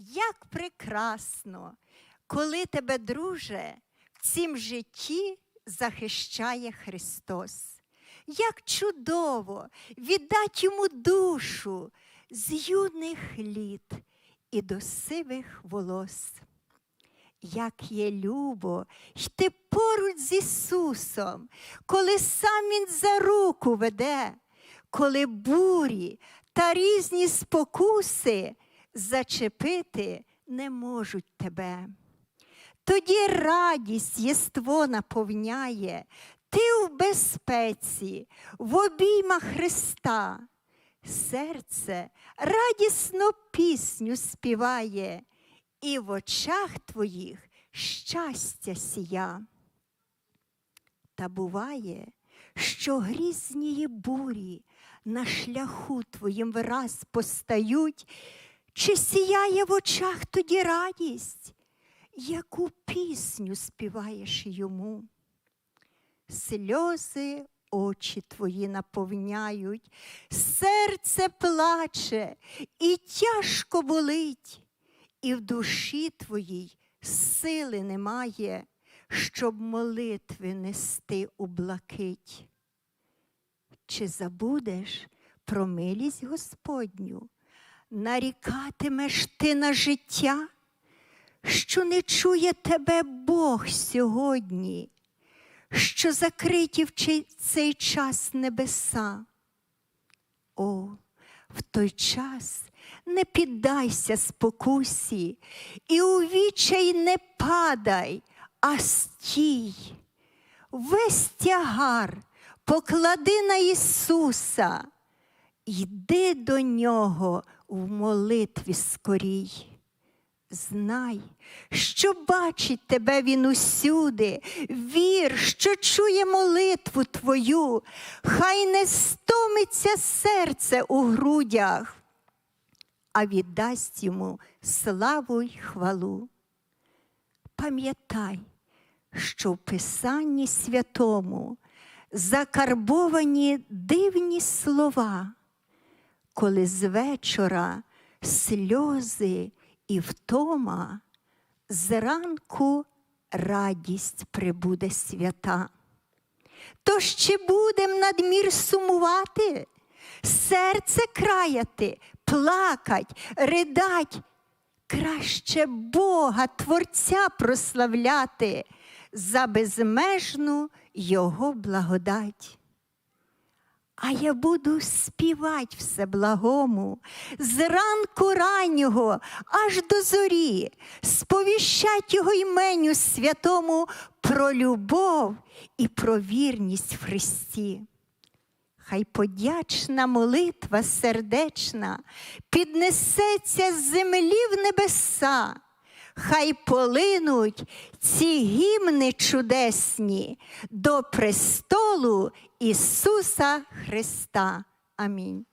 Як прекрасно, коли тебе, друже, в цім житті захищає Христос. Як чудово віддать йому душу з юних літ і до сивих волос. Як є любо йти поруч з Ісусом, коли сам Він за руку веде, коли бурі та різні спокуси зачепити не можуть тебе. Тоді радість єство наповняє, ти в безпеці, в обіймах Христа. Серце радісно пісню співає, і в очах твоїх щастя сія. Та буває, що грізнії бурі на шляху твоїм враз постають, чи сіяє в очах тоді радість, яку пісню співаєш йому. Сльози очі твої наповняють, серце плаче і тяжко болить, і в душі твоїй сили немає, щоб молитви нести у блакить. Чи забудеш про милість Господню? Нарікатимеш ти на життя, що не чує тебе Бог сьогодні, що закриті в цей час небеса. О, в той час не піддайся спокусі, і у вічай не падай, а стій. Весь тягар поклади на Ісуса, йди до Нього в молитві скорій. Знай, що бачить тебе він усюди, вір, що чує молитву твою, хай не стомиться серце у грудях, а віддасть йому славу й хвалу. Пам'ятай, що в Писанні святому закарбовані дивні слова, коли з вечора сльози і втома, зранку радість прибуде свята. То ще будем надмір сумувати, серце краяти, плакать, ридать, краще Бога, Творця прославляти за безмежну Його благодать. А я буду співать все благому, зранку раннього аж до зорі, сповіщать його іменю святому про любов і про вірність в Христі. Хай подячна молитва сердечна піднесеться з землі в небеса, хай полинуть ці гімни чудесні до престолу Ісуса Христа. Амінь.